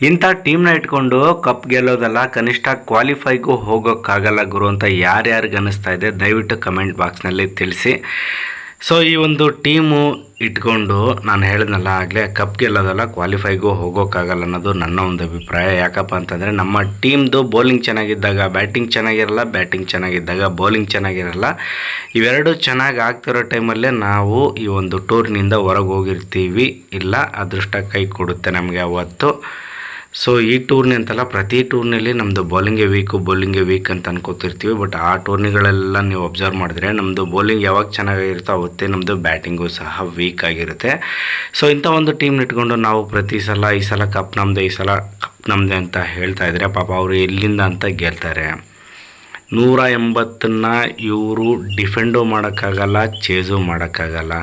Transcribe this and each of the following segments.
ಇಂಥ ಟೀಮ್ನ ಇಟ್ಕೊಂಡು ಕಪ್ ಗೆಲ್ಲೋದಲ್ಲ ಕನಿಷ್ಠ ಕ್ವಾಲಿಫೈಗೂ ಹೋಗೋಕ್ಕಾಗಲ್ಲ ಗುರು ಅಂತ ಯಾರ್ಯಾರಿಗೆ ಅನ್ನಿಸ್ತಾ ಇದೆ ದಯವಿಟ್ಟು ಕಮೆಂಟ್ ಬಾಕ್ಸ್ನಲ್ಲಿ ತಿಳಿಸಿ. ಸೊ ಈ ಒಂದು ಟೀಮು ಇಟ್ಕೊಂಡು ನಾನು ಹೇಳಿದ್ನಲ್ಲ ಆಗಲೇ ಕಪ್ ಗೆಲ್ಲೋದಲ್ಲ ಕ್ವಾಲಿಫೈಗೂ ಹೋಗೋಕ್ಕಾಗಲ್ಲ ಅನ್ನೋದು ನನ್ನ ಒಂದು ಅಭಿಪ್ರಾಯ. ಯಾಕಪ್ಪ ಅಂತಂದರೆ ನಮ್ಮ ಟೀಮ್ದು ಬೌಲಿಂಗ್ ಚೆನ್ನಾಗಿದ್ದಾಗ ಬ್ಯಾಟಿಂಗ್ ಚೆನ್ನಾಗಿರಲ್ಲ ಬ್ಯಾಟಿಂಗ್ ಚೆನ್ನಾಗಿದ್ದಾಗ ಬೌಲಿಂಗ್ ಚೆನ್ನಾಗಿರಲ್ಲ. ಇವೆರಡು ಚೆನ್ನಾಗಿ ಆಗ್ತಿರೋ ಟೈಮಲ್ಲೇ ನಾವು ಈ ಒಂದು ಟೂರ್ನಿಂದ ಹೊರಗೆ ಹೋಗಿರ್ತೀವಿ. ಇಲ್ಲ, ಅದೃಷ್ಟ ಕೈ ಕೊಡುತ್ತೆ ನಮಗೆ ಅವತ್ತು. ಸೊ ಈ ಟೂರ್ನಿ ಅಂತಲ್ಲ, ಪ್ರತಿ ಟೂರ್ನಿಲಿ ನಮ್ಮದು ಬೌಲಿಂಗೇ ವೀಕು ಬೌಲಿಂಗೇ ವೀಕ್ ಅಂತ ಅನ್ಕೋತಿರ್ತೀವಿ. ಬಟ್ ಆ ಟೂರ್ನಿಗಳೆಲ್ಲ ನೀವು ಅಬ್ಸರ್ವ್ ಮಾಡಿದ್ರೆ ನಮ್ಮದು ಬೌಲಿಂಗ್ ಯಾವಾಗ ಚೆನ್ನಾಗಿರುತ್ತೋ ಅವತ್ತೇ ನಮ್ಮದು ಬ್ಯಾಟಿಂಗು ಸಹ ವೀಕ್ ಆಗಿರುತ್ತೆ. ಸೊ ಇಂಥ ಒಂದು ಟೀಮ್ ಇಟ್ಕೊಂಡು ನಾವು ಪ್ರತಿ ಸಲ, ಈ ಸಲ ಕಪ್ ನಮ್ಮದು ಈ ಸಲ ಕಪ್ ನಮ್ಮದೇ ಅಂತ ಹೇಳ್ತಾ ಇದ್ರೆ, ಪಾಪ ಅವರು ಎಲ್ಲಿಂದ ಅಂತ ಗೆಲ್ತಾರೆ. ನೂರ ಎಂಬತ್ತನ್ನು ಇವರು ಡಿಫೆಂಡು ಮಾಡೋಕ್ಕಾಗಲ್ಲ ಚೇಸು ಮಾಡೋಕ್ಕಾಗಲ್ಲ.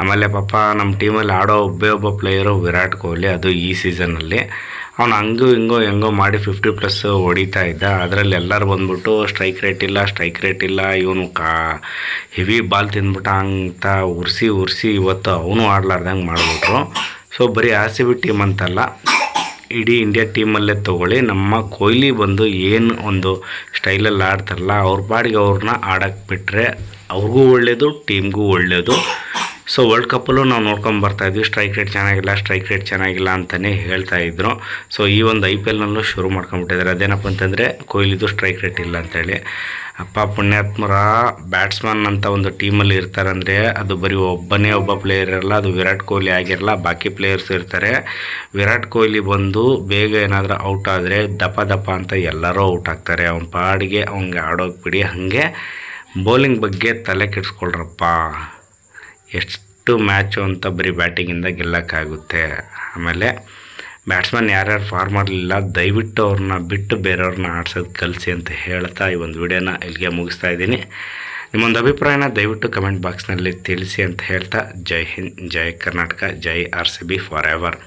ಆಮೇಲೆ ಪಾಪ ನಮ್ಮ ಟೀಮಲ್ಲಿ ಆಡೋ ಒಬ್ಬೇ ಒಬ್ಬ ಪ್ಲೇಯರು ವಿರಾಟ್ ಕೊಹ್ಲಿ, ಅದು ಈ ಸೀಸನಲ್ಲಿ ಅವನು ಹಂಗೂ ಹಿಂಗೋ ಹೆಂಗೋ ಮಾಡಿ ಫಿಫ್ಟಿ ಪ್ಲಸ್ ಹೊಡಿತಾ ಇದ್ದ. ಅದರಲ್ಲಿ ಎಲ್ಲರೂ ಬಂದ್ಬಿಟ್ಟು ಸ್ಟ್ರೈಕ್ ರೇಟ್ ಇಲ್ಲ ಸ್ಟ್ರೈಕ್ ರೇಟ್ ಇಲ್ಲ, ಇವನು ಕಾ ಹೆವಿ ಬಾಲ್ ತಿಂದ್ಬಿಟ್ಟ ಅಂತ ಉರ್ಸಿ ಉರ್ಸಿ ಇವತ್ತು ಅವನು ಆಡ್ಲಾರ್ದಂಗೆ ಮಾಡಿಬಿಟ್ರು. ಸೊ ಬರೀ ಆರ್ ಸಿ ಬಿ ಟೀಮ್ ಅಂತಲ್ಲ, ಇಡೀ ಇಂಡಿಯಾ ಟೀಮಲ್ಲೇ ತೊಗೊಳ್ಳಿ. ನಮ್ಮ ಕೊಹ್ಲಿ ಬಂದು ಏನು ಒಂದು ಸ್ಟೈಲಲ್ಲಿ ಆಡ್ತಾರಲ್ಲ, ಅವ್ರ ಪಾಡಿಗೆ ಅವ್ರನ್ನ ಆಡಕ್ಕೆ ಬಿಟ್ಟರೆ ಅವ್ರಿಗೂ ಒಳ್ಳೆಯದು ಟೀಮ್ಗೂ ಒಳ್ಳೆಯದು ಸೊ ವರ್ಲ್ಡ್ ಕಪ್ಪಲ್ಲೂ ನಾವು ನೋಡ್ಕೊಂಡು ಬರ್ತಾ ಇದ್ವಿ. ಸ್ಟ್ರೈಕ್ ರೇಟ್ ಚೆನ್ನಾಗಿಲ್ಲ ಸ್ಟ್ರೈಕ್ ರೇಟ್ ಚೆನ್ನಾಗಿಲ್ಲ ಅಂತಲೇ ಹೇಳ್ತಾ ಇದ್ರು. ಸೊ ಈ ಒಂದು ಐ ಪಿ ಎಲ್ನಲ್ಲೂ ಶುರು ಮಾಡ್ಕೊಂಡ್ಬಿಟ್ಟಿದ್ದಾರೆ ಅದೇನಪ್ಪ ಅಂತಂದರೆ ಕೊಹ್ಲಿದು ಸ್ಟ್ರೈಕ್ ರೇಟ್ ಇಲ್ಲ ಅಂತೇಳಿ. ಅಪ್ಪ, ಪುಣ್ಯಾತ್ಮರ ಬ್ಯಾಟ್ಸ್ಮನ್ ಅಂತ ಒಂದು ಟೀಮಲ್ಲಿ ಇರ್ತಾರಂದರೆ ಅದು ಬರೀ ಒಬ್ಬನೇ ಒಬ್ಬ ಪ್ಲೇಯರ್ ಇರಲ್ಲ, ಅದು ವಿರಾಟ್ ಕೊಹ್ಲಿ ಆಗಿರಲ್ಲ, ಬಾಕಿ ಪ್ಲೇಯರ್ಸ್ ಇರ್ತಾರೆ. ವಿರಾಟ್ ಕೊಹ್ಲಿ ಬಂದು ಬೇಗ ಏನಾದರೂ ಔಟ್ ಆದರೆ ದಪ ದಪ ಅಂತ ಎಲ್ಲರೂ ಔಟ್ ಆಗ್ತಾರೆ. ಅವ್ನ ಪಾಡಿಗೆ ಅವನಿಗೆ ಆಡೋಗ್ಬಿಡಿ ಬಿಡಿ. ಹಾಗೆ ಬೌಲಿಂಗ್ ಬಗ್ಗೆ ತಲೆ ಕೆಡಿಸ್ಕೊಳ್ರಪ್ಪ. ಎಷ್ಟು ಮ್ಯಾಚು ಅಂತ ಬರೀ ಬ್ಯಾಟಿಂಗಿಂದ ಗೆಲ್ಲೋಕ್ಕಾಗುತ್ತೆ. ಆಮೇಲೆ ಬ್ಯಾಟ್ಸ್ಮನ್ ಯಾರ್ಯಾರು ಫಾರ್ಮ್ ಮಾಡಲಿಲ್ಲ ದಯವಿಟ್ಟು ಅವ್ರನ್ನ ಬಿಟ್ಟು ಬೇರೆಯವ್ರನ್ನ ಆಡ್ಸೋದು ಕಲಿಸಿ ಅಂತ ಹೇಳ್ತಾ ಈ ಒಂದು ವಿಡಿಯೋನ ಇಲ್ಲಿಗೆ ಮುಗಿಸ್ತಾ ಇದ್ದೀನಿ. ನಿಮ್ಮೊಂದು ಅಭಿಪ್ರಾಯನ ದಯವಿಟ್ಟು ಕಮೆಂಟ್ ಬಾಕ್ಸ್ನಲ್ಲಿ ತಿಳಿಸಿ ಅಂತ ಹೇಳ್ತಾ. Jai Hind, Jai Karnataka, Jai R C B forever